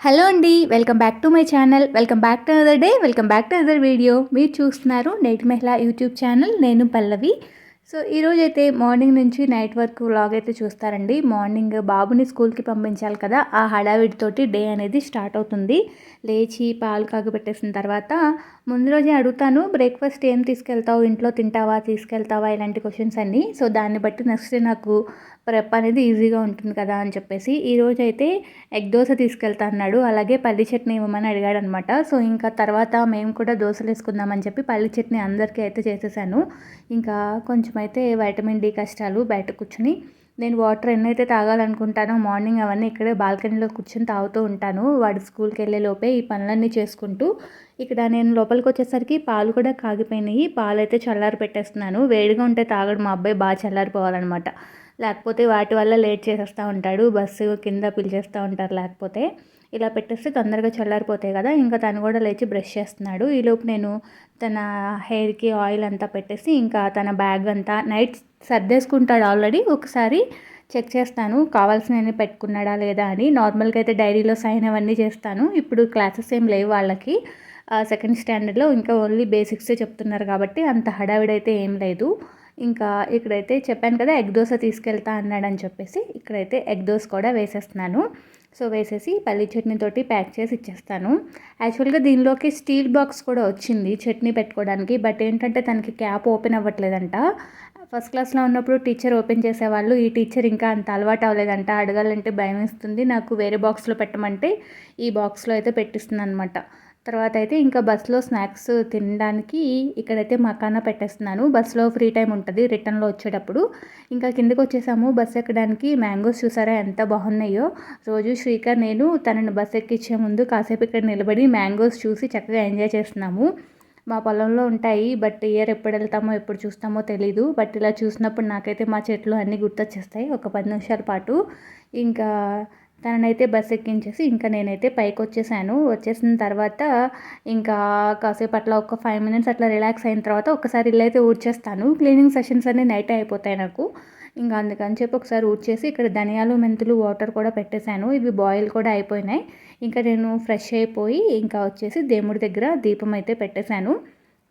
Hello అండి welcome back to my channel. Welcome back to another day welcome back to another video. మీరు చూస్తున్నారు నేటి మహిళ YouTube channel నేను పల్లవి. సో ఈరోజు అయితే మార్నింగ్ నుంచి నైట్ వరకు వ్లాగ్ అయితే చూస్తారండి. మార్నింగ్ బాబుని స్కూల్కి పంపించాలి కదా ఆ హడావిడితోటి డే అనేది స్టార్ట్ అవుతుంది. లేచి పాలు కాగబెట్టేసిన తర్వాత ముందు రోజే అడుగుతాను బ్రేక్ఫాస్ట్ ఏం తీసుకెళ్తావు? ఇంట్లో తింటావా? తీసుకెళ్తావా? ఇలాంటి క్వశ్చన్స్ అన్నీ. సో దాన్ని బట్టి నెక్స్ట్ నాకు ప్రెప్ అనేది ఈజీగా ఉంటుంది కదా అని చెప్పేసి ఈరోజు అయితే ఎగ్ దోశ తీసుకెళ్తా అన్నాడు. అలాగే పల్లి చట్నీ ఇవ్వమని అడిగాడు అనమాట సో ఇంకా తర్వాత మేము కూడా దోశలు వేసుకుందామని చెప్పి పల్లి చట్నీ అందరికీ అయితే చేసేసాను. ఇంకా కొంచెం అయితే వైటమిన్ డి కష్టాలు బయట కూర్చుని నేను వాటర్ ఎన్నైతే తాగాలనుకుంటానో మార్నింగ్ అవన్నీ ఇక్కడే బాల్కనీలో కూర్చొని తాగుతూ ఉంటాను. వాడి స్కూల్కి వెళ్ళే లోపే ఈ పనులన్నీ చేసుకుంటూ ఇక్కడ నేను లోపలికి వచ్చేసరికి పాలు కూడా కాగిపోయినాయి. పాలు అయితే చల్లారి పెట్టేస్తున్నాను. వేడిగా ఉంటే తాగడం మా అబ్బాయి బాగా చల్లారిపోవాలన్నమాట. లేకపోతే వాటి వల్ల లేట్ చేసేస్తూ ఉంటాడు. బస్సు కింద పిలిచేస్తూ ఉంటారు లేకపోతే. ఇలా పెట్టేస్తే తొందరగా చల్లారిపోతాయి కదా. ఇంకా తను కూడా లేచి బ్రష్ చేస్తున్నాడు. ఈలోపు నేను తన హెయిర్కి ఆయిల్ అంతా పెట్టేసి ఇంకా తన బ్యాగ్ అంతా నైట్ సర్దేసుకుంటాడు ఆల్రెడీ. ఒకసారి చెక్ చేస్తాను కావాల్సినవి పెట్టుకున్నాడా లేదా అని. నార్మల్గా అయితే డైరీలో సైన్ అవన్నీ చేస్తాను. ఇప్పుడు క్లాసెస్ ఏం లేవు వాళ్ళకి. సెకండ్ స్టాండర్డ్లో ఇంకా ఓన్లీ బేసిక్సే చెప్తున్నారు కాబట్టి అంత హడావిడైతే ఏం లేదు. ఇంకా ఇక్కడైతే చెప్పాను కదా ఎగ్ దోశ తీసుకెళ్తా అన్నాడని చెప్పేసి. ఇక్కడైతే ఎగ్ దోశ కూడా వేసేస్తున్నాను. సో వేసేసి పల్లి చట్నీతోటి ప్యాక్ చేసి ఇచ్చేస్తాను. యాక్చువల్గా దీనిలోకి స్టీల్ బాక్స్ కూడా వచ్చింది చట్నీ పెట్టుకోవడానికి బట్ ఏంటంటే తనకి క్యాప్ ఓపెన్ అవ్వట్లేదంట. ఫస్ట్ క్లాస్లో ఉన్నప్పుడు టీచర్ ఓపెన్ చేసేవాళ్ళు ఈ టీచర్ ఇంకా అంత అలవాటు అవ్వలేదంట. అడగాలంటే భయం ఇస్తుంది నాకు వేరే బాక్స్లో పెట్టమంటే ఈ బాక్స్లో అయితే పెట్టిస్తుంది అనమాట తర్వాత అయితే ఇంకా బస్సులో స్నాక్స్ తినడానికి ఇక్కడైతే మకానా పెట్టేస్తున్నాను. బస్సులో ఫ్రీ టైం ఉంటుంది రిటర్న్లో వచ్చేటప్పుడు. ఇంకా కిందకి వచ్చేసాము. బస్ ఎక్కడానికి మ్యాంగోస్ చూసారా ఎంత బాగున్నాయో. రోజు శ్రీకర్ నేను తనని బస్ ఎక్కించే ముందు కాసేపు ఇక్కడ నిలబడి మ్యాంగోస్ చూసి చక్కగా ఎంజాయ్ చేస్తున్నాము. మా పొలంలో ఉంటాయి. బట్ ఇయర్ ఎప్పుడు వెళ్తామో ఎప్పుడు చూస్తామో తెలీదు. బట్ ఇలా చూసినప్పుడు నాకైతే మా చెట్లు అన్నీ గుర్తొచ్చేస్తాయి. ఒక పది నిమిషాల పాటు. ఇంకా తననైతే బస్ ఎక్కించేసి ఇంకా నేనైతే పైకి వచ్చేసాను వచ్చేసిన తర్వాత ఇంకా కాసేపు అట్లా ఒక ఫైవ్ మినిట్స్ అట్లా రిలాక్స్ అయిన తర్వాత ఒకసారి ఇల్లు అయితే ఊడ్చేస్తాను. క్లీనింగ్ సెషన్స్ అన్నీ నైట్ అయిపోతాయి నాకు. ఇంకా అందుకని చెప్పి ఒకసారి ఊడ్చేసి ఇక్కడ ధనియాలు మెంతులు వాటర్ కూడా పెట్టేశాను. ఇవి బాయిల్ కూడా అయిపోయినాయి. ఇంకా నేను ఫ్రెష్ అయిపోయి ఇంకా వచ్చేసి దేవుడి దగ్గర దీపం అయితే పెట్టేశాను.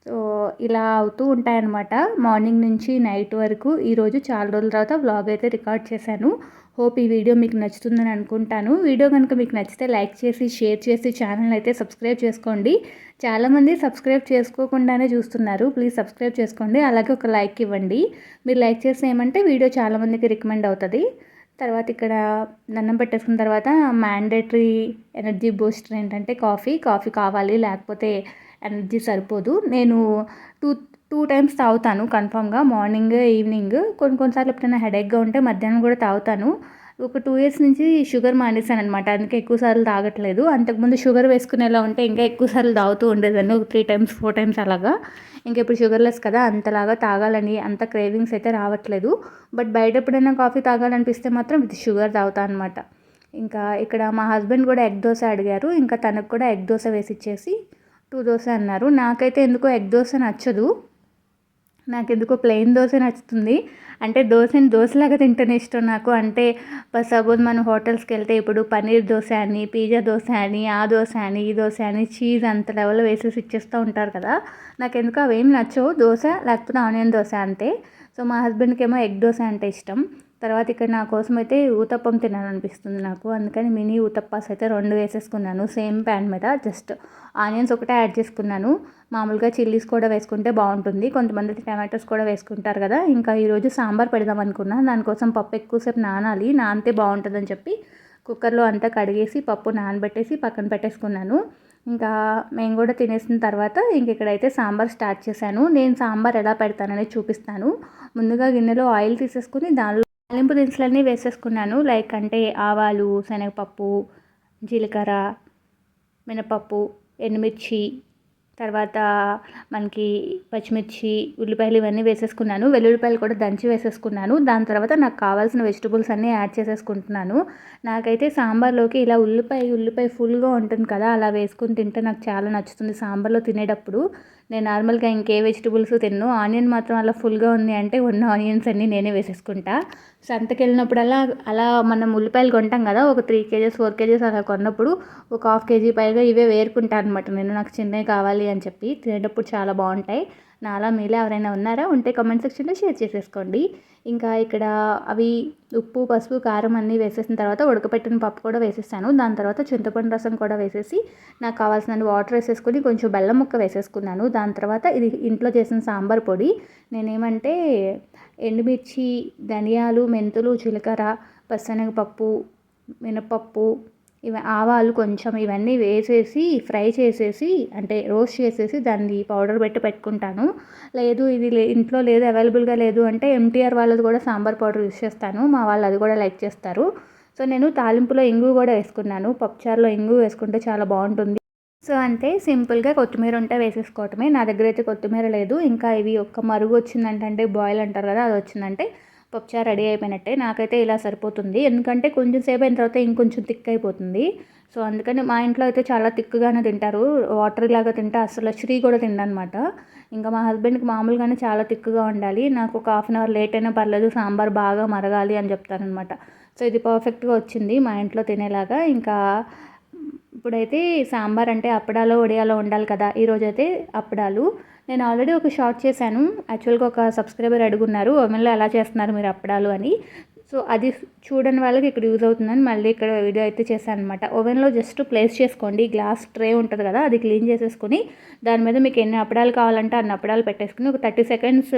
సో ఇలా అవుతూ ఉంటాయన్నమాట. మార్నింగ్ నుంచి నైట్ వరకు ఈరోజు చాలా రోజుల తర్వాత వ్లాగ్ అయితే రికార్డ్ చేశాను. హోప్ ఈ వీడియో మీకు నచ్చుతుందని అనుకుంటాను. వీడియో కనుక మీకు నచ్చితే లైక్ చేసి షేర్ చేసి ఛానల్ అయితే సబ్స్క్రైబ్ చేసుకోండి. చాలామంది సబ్స్క్రైబ్ చేసుకోకుండానే చూస్తున్నారు. ప్లీజ్ సబ్స్క్రైబ్ చేసుకోండి. అలాగే ఒక లైక్ ఇవ్వండి. మీరు లైక్ చేస్తే ఏమంటే వీడియో చాలామందికి రికమెండ్ అవుతుంది. తర్వాత ఇక్కడ దండం పెట్టేసుకున్న తర్వాత మ్యాండేటరీ ఎనర్జీ బూస్టర్ ఏంటంటే కాఫీ. కాఫీ కావాలి లేకపోతే ఎనర్జీ సరిపోదు. నేను టూ టూ టైమ్స్ తాగుతాను కన్ఫామ్గా. Morning evening. కొన్ని కొన్నిసార్లు ఎప్పుడైనా హెడేక్గా ఉంటే మధ్యాహ్నం కూడా తాగుతాను. ఒక టూ ఇయర్స్ నుంచి షుగర్ మానేసాను అనమాట అందుకే ఎక్కువసార్లు తాగట్లేదు. అంతకుముందు షుగర్ వేసుకునేలా ఉంటే ఇంకా ఎక్కువసార్లు తాగుతూ ఉండేదాన్ని. ఒక త్రీ టైమ్స్ ఫోర్ టైమ్స్ అలాగా. ఇంకా ఇప్పుడు షుగర్లెస్ కదా అంతలాగా తాగాలని అంత క్రేవింగ్స్ అయితే రావట్లేదు. బట్ బయట ఎప్పుడైనా కాఫీ తాగాలనిపిస్తే మాత్రం విత్ షుగర్ తాగుతాను అనమాట ఇంకా ఇక్కడ మా హస్బెండ్ కూడా ఎగ్ దోశ అడిగారు. ఇంకా తనకు కూడా ఎగ్ దోశ వేసి ఇచ్చేసి టూ దోశ అన్నారు. నాకైతే ఎందుకో ఎగ్ దోశ నచ్చదు. నాకు ఎందుకో ప్లెయిన్ దోశ నచ్చుతుంది. అంటే దోశని దోశలాగా తింటేనే ఇష్టం నాకు. అంటే సపోజ్ మనం హోటల్స్కి వెళ్తే ఇప్పుడు పన్నీర్ దోశ అని పిజ్జా దోశ అని ఆ దోశ అని ఈ దోశ అని చీజ్ అంత లెవెల్ వేసేసి ఇచ్చేస్తూ ఉంటారు కదా. నాకు ఎందుకు అవేం నచ్చవు. దోశ లేకపోతే ఆనియన్ దోశ అంతే. సో మా హస్బెండ్కి ఏమో ఎగ్ దోశ అంటే ఇష్టం. తర్వాత ఇక్కడ నా కోసం అయితే ఊతప్పం తినాలనిపిస్తుంది నాకు. అందుకని మినీ ఊతప్పాస్ అయితే రెండు వేసేసుకున్నాను. సేమ్ ప్యాన్ మీద జస్ట్ ఆనియన్స్ ఒకటే యాడ్ చేసుకున్నాను. మామూలుగా చిల్లీస్ కూడా వేసుకుంటే బాగుంటుంది. కొంతమంది టమాటోస్ కూడా వేసుకుంటారు కదా. ఇంకా ఈరోజు సాంబార్ పెడదాం అనుకున్నా. దానికోసం పప్పు ఎక్కువసేపు నానాలి. నానితే బాగుంటుందని చెప్పి కుక్కర్లో అంతా కడిగేసి పప్పు నానబెట్టేసి పక్కన పెట్టేసుకున్నాను. ఇంకా మేము కూడా తినేసిన తర్వాత ఇంక ఇక్కడైతే సాంబార్ స్టార్ట్ చేశాను. నేను సాంబార్ ఎలా పెడతాననేది చూపిస్తాను. ముందుగా గిన్నెలో ఆయిల్ తీసేసుకుని దానిలో తాలింపు దినుసులన్నీ వేసేసుకున్నాను. లైక్ అంటే ఆవాలు శనగపప్పు జీలకర్ర మినపప్పు ఎండుమిర్చి తర్వాత మనకి పచ్చిమిర్చి ఉల్లిపాయలు ఇవన్నీ వేసేసుకున్నాను. వెల్లుల్లిపాయలు కూడా దంచి వేసేసుకున్నాను. దాని తర్వాత నాకు కావాల్సిన వెజిటబుల్స్ అన్నీ యాడ్ చేసేసుకుంటున్నాను. నాకైతే సాంబార్లోకి ఇలా ఉల్లిపాయ ఉల్లిపాయ ఫుల్గా ఉంటుంది కదా అలా వేసుకుని తింటే నాకు చాలా నచ్చుతుంది సాంబార్లో తినేటప్పుడు. నేను నార్మల్గా ఇంకే వెజిటబుల్స్ తిన్ను. ఆనియన్ మాత్రం అలా ఫుల్గా ఉంది అంటే ఉన్న ఆనియన్స్ అన్నీ నేనే వేసేసుకుంటా. సంతకి వెళ్ళినప్పుడల్లా అలా మనం ఉల్లిపాయలు కొంటాం కదా ఒక త్రీ కేజెస్ ఫోర్ కేజెస్ అలా కొన్నప్పుడు ఒక హాఫ్ కేజీ పైగా ఇవే వేరుకుంటాను అనమాట నేను నాకు చిన్నవి కావాలి అని చెప్పి తినేటప్పుడు చాలా బాగుంటాయి. నాలా మీలో ఎవరైనా ఉన్నారా? ఉంటే కామెంట్ సెక్షన్లో షేర్ చేసేసుకోండి. ఇంకా ఇక్కడ అవి ఉప్పు పసుపు కారం అన్నీ వేసేసిన తర్వాత ఉడకపెట్టిన పప్పు కూడా వేసేసాను. దాని తర్వాత చింతపండు రసం కూడా వేసేసి నాకు కావాల్సిన వాటర్ వేసేసుకొని కొంచెం బెల్లం ముక్క వేసేసుకున్నాను. దాని తర్వాత ఇది ఇంట్లో చేసిన సాంబార్ పొడి. నేనేమంటే ఎండుమిర్చి ధనియాలు మెంతులు జీలకర్ర పచ్చనగపప్పు మినపప్పు ఇవ ఆవాలు కొంచెం ఇవన్నీ వేసేసి ఫ్రై చేసేసి అంటే రోస్ట్ చేసేసి దాన్ని పౌడర్ పెట్టి పెట్టుకుంటాను. లేదు ఇది ఇంట్లో లేదు అవైలబుల్గా లేదు అంటే ఎంటీఆర్ వాళ్ళది కూడా సాంబార్ పౌడర్ యూస్ చేస్తాను. మా వాళ్ళు అది కూడా లైక్ చేస్తారు. సో నేను తాలింపులో ఇంగు కూడా వేసుకున్నాను. పప్పుచారులో ఇంగు వేసుకుంటే చాలా బాగుంటుంది. సో అంతే సింపుల్గా కొత్తిమీర ఉంటే వేసేసుకోవటమే. నా దగ్గర అయితే కొత్తిమీర లేదు. ఇంకా ఇవి ఒక్క మరుగు వచ్చిందంటే బాయిల్ అంటారు కదా అది వచ్చిందంటే పప్పుచారు రెడీ అయిపోయినట్టే నాకైతే ఇలా సరిపోతుంది. ఎందుకంటే కొంచెం సేపు అయిన తర్వాత ఇంకొంచెం థిక్ అయిపోతుంది సో అందుకని మా ఇంట్లో అయితే చాలా థిక్గానే తింటారు. వాటర్ లాగా తింటే. అసలు శ్రీ కూడా తిండనమాట ఇంకా మా హస్బెండ్కి మామూలుగానే చాలా థిక్గా ఉండాలి. నాకు ఒక హాఫ్ అన్ అవర్ లేట్ అయినా పర్లేదు. సాంబార్ బాగా మరగాలి అని చెప్తారనమాట సో ఇది పర్ఫెక్ట్గా వచ్చింది మా ఇంట్లో తినేలాగా. ఇంకా ఇప్పుడైతే సాంబార్ అంటే అప్పడాలో వడియాలో ఉండాలి కదా. ఈరోజైతే అప్పడాలు. నేను ఆల్రెడీ ఒక షార్ట్ చేశాను. యాక్చువల్గా ఒక సబ్స్క్రైబర్ అడుగున్నారు ఓమెన్లో ఎలా చేస్తున్నారు మీరు అప్పడాలు? అని. సో అది చూడని వాళ్ళకి ఇక్కడ యూజ్ అవుతుందని మళ్ళీ ఇక్కడ వీడియో అయితే చేశాను అనమాట ఓవెన్లో జస్ట్ ప్లేస్ చేసుకోండి. గ్లాస్ ట్రే ఉంటుంది కదా అది క్లీన్ చేసేసుకొని దాని మీద మీకు ఎన్ని అప్పడాలు కావాలంటే అన్ని అప్పడాలు పెట్టేసుకుని ఒక థర్టీ సెకండ్స్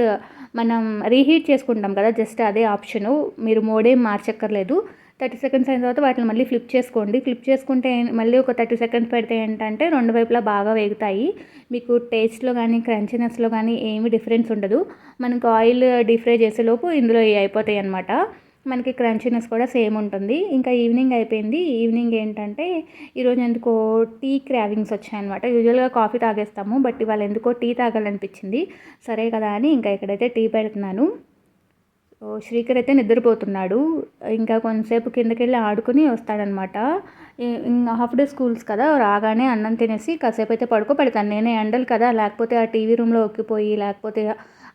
మనం రీహీట్ చేసుకుంటాం కదా జస్ట్ అదే ఆప్షను. మీరు మోడేం మార్చక్కర్లేదు. థర్టీ సెకండ్స్ అయిన తర్వాత వాటిని మళ్ళీ ఫ్లిప్ చేసుకోండి. ఫ్లిప్ చేసుకుంటే మళ్ళీ ఒక థర్టీ సెకండ్స్ పెడితే ఏంటంటే రెండు వైపులా బాగా వేగుతాయి. మీకు టేస్ట్లో కానీ క్రంచినెస్లో కానీ ఏమి డిఫరెన్స్ ఉండదు. మనకు ఆయిల్ డీప్ ఫ్రై చేసేలోపు ఇందులో అయిపోతాయి అనమాట మనకి క్రంచినెస్ కూడా సేమ్ ఉంటుంది. ఇంకా ఈవినింగ్ అయిపోయింది. ఈవినింగ్ ఏంటంటే ఈరోజు ఎందుకో టీ క్రావింగ్స్ వచ్చాయన్నమాట యూజువల్గా కాఫీ తాగేస్తాము బట్ ఇవాళ ఎందుకో టీ తాగాలనిపించింది. సరే కదా అని ఇంకా ఇక్కడైతే టీ పెడుతున్నాను. శ్రీకర్ అయితే నిద్రపోతున్నాడు. ఇంకా కొంతసేపు కిందకెళ్ళి ఆడుకుని వస్తాడనమాట. హాఫ్ డే స్కూల్స్ కదా రాగానే అన్నం తినేసి కాసేపు అయితే పడుకో పెడతాను నేనే ఎండలు కదా లేకపోతే ఆ టీవీ రూమ్లో ఒక్కిపోయి లేకపోతే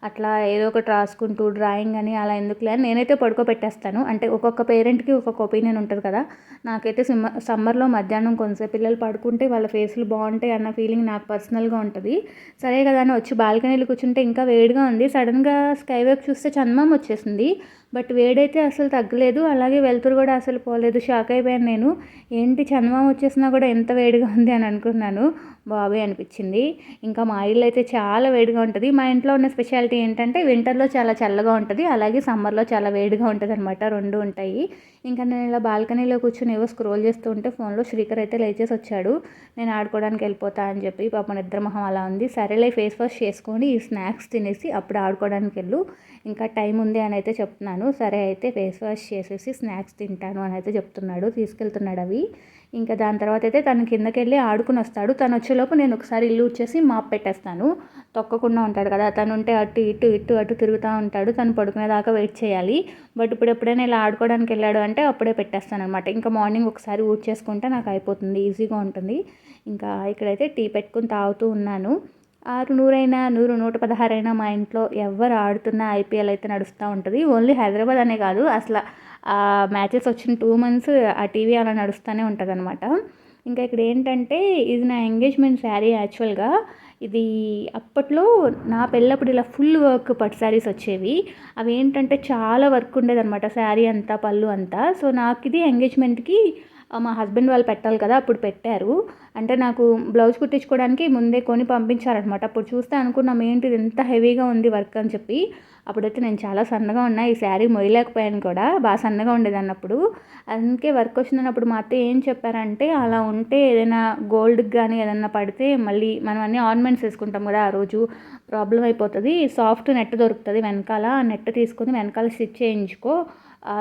అట్లా ఏదో ఒకటి రాసుకుంటూ డ్రాయింగ్ అని అలా ఎందుకులే అని నేనైతే పడుకోబెట్టేస్తాను. అంటే ఒక్కొక్క పేరెంట్కి ఒక్కొక్క ఒపీనియన్ ఉంటుంది కదా. నాకైతే సిమ్మ సమ్మర్లో మధ్యాహ్నం కొంచెం పిల్లలు పడుకుంటే వాళ్ళ ఫేస్లు బాగుంటాయి అన్న ఫీలింగ్ నాకు పర్సనల్గా ఉంటుంది. సరే కదా అని వచ్చి బాల్కనీలో కూర్చుంటే ఇంకా వేడిగా ఉంది. సడన్గా స్కై వేప్ చూస్తే చందమం వచ్చేసింది. బట్ వేడైతే అసలు తగ్గలేదు. అలాగే వెలుతురు కూడా అసలు పోలేదు. షాక్ అయిపోయాను నేను. ఏంటి చందమామ వచ్చేసినా కూడా ఎంత వేడిగా ఉంది అని అనుకున్నాను. బాబే అనిపించింది. ఇంకా మా ఇల్లు అయితే చాలా వేడిగా ఉంటుంది. మా ఇంట్లో ఉన్న స్పెషాలిటీ ఏంటంటే వింటర్లో చాలా చల్లగా ఉంటుంది. అలాగే సమ్మర్లో చాలా వేడిగా ఉంటుంది అనమాట రెండు ఉంటాయి. ఇంకా నేను ఇలా బాల్కనీలో కూర్చొని ఏవో స్క్రోల్ చేస్తూ ఉంటే ఫోన్లో శ్రీకర్ అయితే లేచేసి వచ్చాడు. నేను ఆడుకోవడానికి వెళ్ళిపోతా అని చెప్పి పాప నిద్ర మొహం అలా ఉంది. సరేలే ఫేస్ వాష్ చేసుకొని ఈ స్నాక్స్ తినేసి అప్పుడు ఆడుకోవడానికి వెళ్ళు. ఇంకా టైం ఉంది అని అయితే చెప్తున్నాను. సరే అయితే ఫేస్ వాష్ చేసేసి స్నాక్స్ తింటాను అని అయితే చెప్తున్నాడు. తీసుకెళ్తున్నాడు అవి. ఇంకా దాని తర్వాత అయితే తను కిందకి వెళ్ళి ఆడుకుని వస్తాడు. తను వచ్చేలోపు నేను ఒకసారి ఇల్లు వచ్చేసి మాప్ పెట్టేస్తాను. తొక్కకుండా ఉంటాడు కదా తను ఉంటే అటు ఇటు ఇటు అటు తిరుగుతూ ఉంటాడు. తను పడుకునేదాకా వెయిట్ చేయాలి. బట్ ఇప్పుడు ఎప్పుడైనా ఇలా ఆడుకోవడానికి వెళ్ళాడు అంటే అప్పుడే పెట్టేస్తాను అనమాట ఇంకా మార్నింగ్ ఒకసారి ఊడ్ చేసుకుంటే నాకు అయిపోతుంది ఈజీగా ఉంటుంది. ఇంకా ఇక్కడైతే టీ పెట్టుకుని తాగుతూ ఉన్నాను. ఆరు నూరైనా నూరు నూట పదహారైనా మా ఇంట్లో ఎవరు ఆడుతున్నా ఐపీఎల్ అయితే నడుస్తూ ఉంటుంది. ఓన్లీ హైదరాబాద్ అనే కాదు అసలు మ్యాచెస్ వచ్చిన టూ మంత్స్ ఆ టీవీ అలా నడుస్తూనే ఉంటుంది అనమాట ఇంకా ఇక్కడ ఏంటంటే ఇది నా ఎంగేజ్మెంట్ శారీ యాక్చువల్గా. ఇది అప్పట్లో నా పెళ్ళప్పుడు ఇలా ఫుల్ వర్క్ పట్టు శారీస్ వచ్చేవి. అవి ఏంటంటే చాలా వర్క్ ఉండేదన్నమాట శారీ అంతా పళ్ళు అంతా. సో నాకు ఇది ఎంగేజ్మెంట్కి మా హస్బెండ్ వాళ్ళు పెట్టాలి కదా అప్పుడు పెట్టారు. అంటే నాకు బ్లౌజ్ కుట్టించుకోవడానికి ముందే కొని పంపించారనమాట అప్పుడు చూస్తే అనుకున్నాం ఏంటి ఇది ఎంత హెవీగా ఉంది వర్క్ అని చెప్పి. అప్పుడైతే నేను చాలా సన్నగా ఉన్నా. ఈ శారీ మొయ్యలేకపోయాను కూడా. బాగా సన్నగా ఉండేది అన్నప్పుడు. అందుకే వర్క్ వచ్చినప్పుడు మా అత్త ఏం చెప్పారంటే అలా ఉంటే ఏదైనా గోల్డ్కి కానీ ఏదైనా పడితే మళ్ళీ మనం అన్ని ఆర్నమెంట్స్ వేసుకుంటాం కదా ఆ రోజు. ప్రాబ్లం అయిపోతుంది. సాఫ్ట్ నెట్ దొరుకుతుంది వెనకాల. ఆ నెట్ తీసుకొని వెనకాల స్టిచ్ చేయించుకో.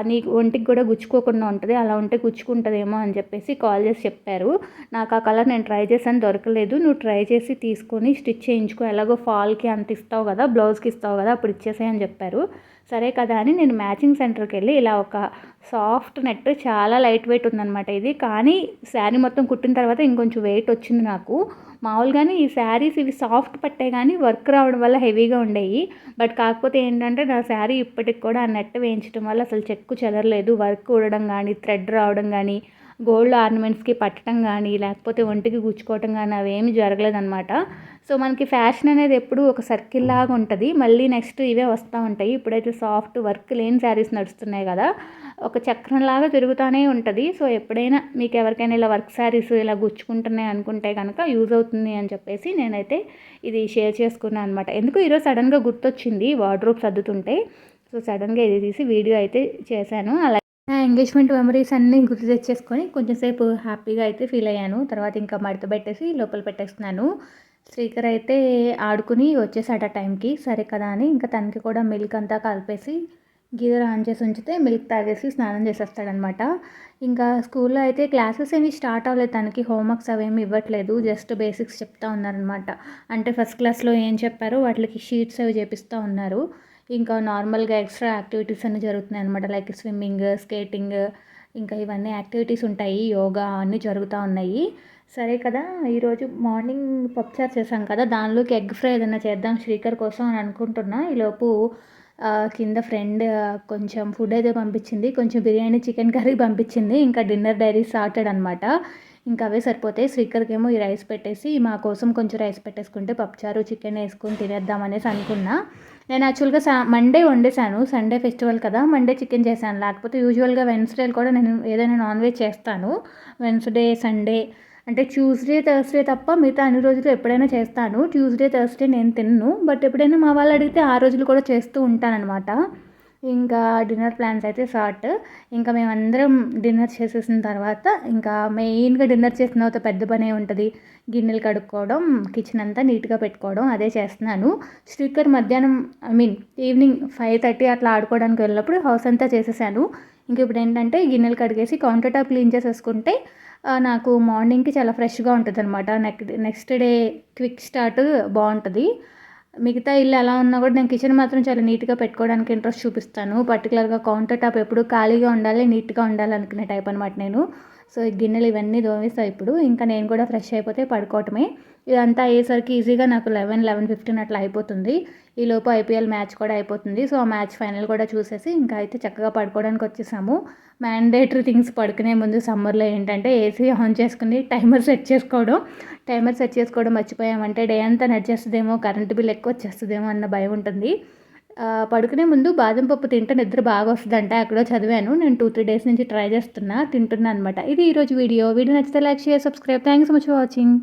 నీకు ఒంటికి కూడా గుచ్చుకోకుండా ఉంటుంది అలా ఉంటే గుచ్చుకుంటుందేమో అని చెప్పేసి కాల్ చేసి చెప్పారు. నాకు ఆ కలర్ నేను ట్రై చేశాను దొరకలేదు. నువ్వు ట్రై చేసి తీసుకొని స్టిచ్ చేయించుకో ఎలాగో ఫాల్కి అంత ఇస్తావు కదా బ్లౌజ్కి ఇస్తావు కదా అప్పుడు ఇచ్చేసాయి అని చెప్పారు. సరే కదా అని నేను మ్యాచింగ్ సెంటర్కి వెళ్ళి ఇలా ఒక సాఫ్ట్ నెట్ చాలా లైట్ వెయిట్ ఉందన్నమాట ఇది. కానీ శారీ మొత్తం కుట్టిన తర్వాత ఇంకొంచెం వెయిట్ వచ్చింది నాకు. మామూలుగానే ఈ శారీస్ ఇవి సాఫ్ట్ పట్టే కానీ వర్క్ రావడం వల్ల హెవీగా ఉండేవి బట్ కాకపోతే ఏంటంటే నా శారీ ఇప్పటికి కూడా ఆ నెట్ వేయించడం వల్ల అసలు చెక్కు చెదరలేదు. వర్క్ ఊడడం కానీ థ్రెడ్ రావడం కానీ గోల్డ్ ఆర్నమెంట్స్కి పట్టడం కానీ లేకపోతే ఒంటికి గుచ్చుకోవటం కానీ అవేమి జరగలేదన్నమాట. సో మనకి ఫ్యాషన్ అనేది ఎప్పుడు ఒక సర్కిల్ లాగా ఉంటుంది. మళ్ళీ నెక్స్ట్ ఇవే వస్తూ ఉంటాయి. ఇప్పుడైతే సాఫ్ట్ వర్క్ లేని శారీస్ నడుస్తున్నాయి కదా. ఒక చక్రంలాగా తిరుగుతూనే ఉంటుంది. సో ఎప్పుడైనా మీకు ఎవరికైనా ఇలా వర్క్ శారీస్ ఇలా గుచ్చుకుంటున్నాయి అనుకుంటే కనుక యూజ్ అవుతుంది అని చెప్పేసి నేనైతే ఇది షేర్ చేసుకున్నాను అనమాట ఎందుకు ఈరోజు సడన్గా గుర్తొచ్చింది వార్డ్రోబ్ సర్దుతుంటే. సో సడన్గా ఇది తీసి వీడియో అయితే చేశాను. అలా నా ఎంగేజ్మెంట్ మెమరీస్ అన్నీ గుర్తు తెచ్చేసుకొని కొంచెంసేపు హ్యాపీగా అయితే ఫీల్ అయ్యాను. తర్వాత ఇంకా మడత పెట్టేసి లోపల పెట్టేస్తున్నాను. శ్రీకర్ అయితే ఆడుకుని వచ్చేసాడు ఆ టైంకి. సరే కదా అని ఇంకా తనకి కూడా మిల్క్ అంతా కలిపేసి గీజర్ ఆన్ చేసి ఉంచితే మిల్క్ తాగేసి స్నానం చేసేస్తాడనమాట. ఇంకా స్కూల్లో అయితే క్లాసెస్ ఏమి స్టార్ట్ అవ్వలేదు. తనకి హోంవర్క్స్ అవేమి ఇవ్వట్లేదు. జస్ట్ బేసిక్స్ చెప్తా ఉన్నారనమాట. అంటే ఫస్ట్ క్లాస్లో ఏం చెప్పారో వాటికి షీట్స్ అవి చేపిస్తూ ఉన్నారు. ఇంకా నార్మల్గా ఎక్స్ట్రా యాక్టివిటీస్ అన్నీ జరుగుతున్నాయి అనమాట లైక్ స్విమ్మింగ్ స్కేటింగ్ ఇంకా ఇవన్నీ యాక్టివిటీస్ ఉంటాయి. యోగా అన్నీ జరుగుతూ ఉన్నాయి. సరే కదా ఈరోజు మార్నింగ్ పప్చార్ చేసాం కదా దానిలోకి ఎగ్ ఫ్రై ఏదైనా చేద్దాం శ్రీకర్ కోసం అని అనుకుంటున్నా. ఈలోపు కింద ఫ్రెండ్ కొంచెం ఫుడ్ అయితే పంపించింది. కొంచెం బిర్యానీ చికెన్ కర్రీ పంపించింది. ఇంకా డిన్నర్ డైరీ స్టార్టెడ్ అనమాట ఇంకా అవే సరిపోతాయి. శ్రీకర్కేమో ఈ రైస్ పెట్టేసి మా కోసం కొంచెం రైస్ పెట్టేసుకుంటే పప్పుచారు చికెన్ వేసుకొని తినేద్దాం అనేసి అనుకున్నా. నేను యాక్చువల్గా సా మండే వండేసాను సండే ఫెస్టివల్ కదా. మండే చికెన్ చేశాను. లేకపోతే యూజువల్గా వెన్స్డేలు కూడా నేను ఏదైనా నాన్ వెజ్ చేస్తాను. వెన్స్డే సండే అంటే ట్యూస్డే థర్స్డే తప్ప మిగతా అన్ని రోజులు ఎప్పుడైనా చేస్తాను. ట్యూస్డే థర్స్డే నేను తిన్ను. బట్ ఎప్పుడైనా మా వాళ్ళు అడిగితే ఆ రోజులు కూడా చేస్తూ ఉంటానన్నమాట. ఇంకా డిన్నర్ ప్లాన్స్ అయితే షార్ట్. ఇంకా మేమందరం డిన్నర్ చేసేసిన తర్వాత ఇంకా మెయిన్గా డిన్నర్ చేసిన తర్వాత పెద్ద పనే ఉంటుంది. గిన్నెలు కడుక్కోవడం కిచెన్ అంతా నీట్గా పెట్టుకోవడం అదే చేస్తున్నాను. స్టిక్కర్ మధ్యాహ్నం I mean evening five thirty అట్లా ఆడుకోవడానికి వెళ్ళినప్పుడు హౌస్ అంతా చేసేసాను. ఇంక ఇప్పుడు ఏంటంటే గిన్నెలు కడిగేసి కౌంటర్ టాప్ క్లీన్ చేసేసుకుంటే నాకు మార్నింగ్కి చాలా ఫ్రెష్గా ఉంటుంది అనమాట next next day quick start బాగుంటుంది. మిగతా ఇల్లు ఎలా ఉన్నా కూడా నేను కిచెన్ మాత్రం చాలా నీట్గా పెట్టుకోవడానికి ఇంట్రెస్ట్ చూపిస్తాను. పర్టికులర్గా కౌంటర్ టాప్ ఎప్పుడు ఖాళీగా ఉండాలి నీట్గా ఉండాలి అనుకునే టైప్ అనమాట నేను. సో ఈ గిన్నెలు ఇవన్నీ దోమేస్తాయి ఇప్పుడు. ఇంకా నేను కూడా ఫ్రెష్ అయిపోతే పడుకోవటమే. ఇదంతా అయ్యేసరికి ఈజీగా నాకు లెవెన్ లెవెన్ ఫిఫ్టీన్ అట్లా అయిపోతుంది. ఈ లోపు ఐపీఎల్ మ్యాచ్ కూడా అయిపోతుంది. సో ఆ మ్యాచ్ ఫైనల్ కూడా చూసేసి ఇంకా అయితే చక్కగా పడుకోవడానికి వచ్చేసాము. మ్యాండేటరీ థింగ్స్ పడుకునే ముందు సమ్మర్లో ఏంటంటే ఏసీ ఆన్ చేసుకుని టైమర్ సెట్ చేసుకోవడం. టైమర్ సెట్ చేసుకోవడం మర్చిపోయామంటే డే అంతా నడిచేస్తుందేమో కరెంటు బిల్ ఎక్కువ వచ్చేస్తుందేమో అన్న భయం ఉంటుంది. పడుకునే ముందు బాదం పప్పు తింటే నిద్ర బాగా వస్తుందంట. ఎక్కడో చదివాను. నేను టూ త్రీ డేస్ నుంచి ట్రై చేస్తున్నా తింటున్నా అనమాట ఇది ఈరోజు వీడియో. వీడియో నచ్చితే like share subscribe thanks so much for watching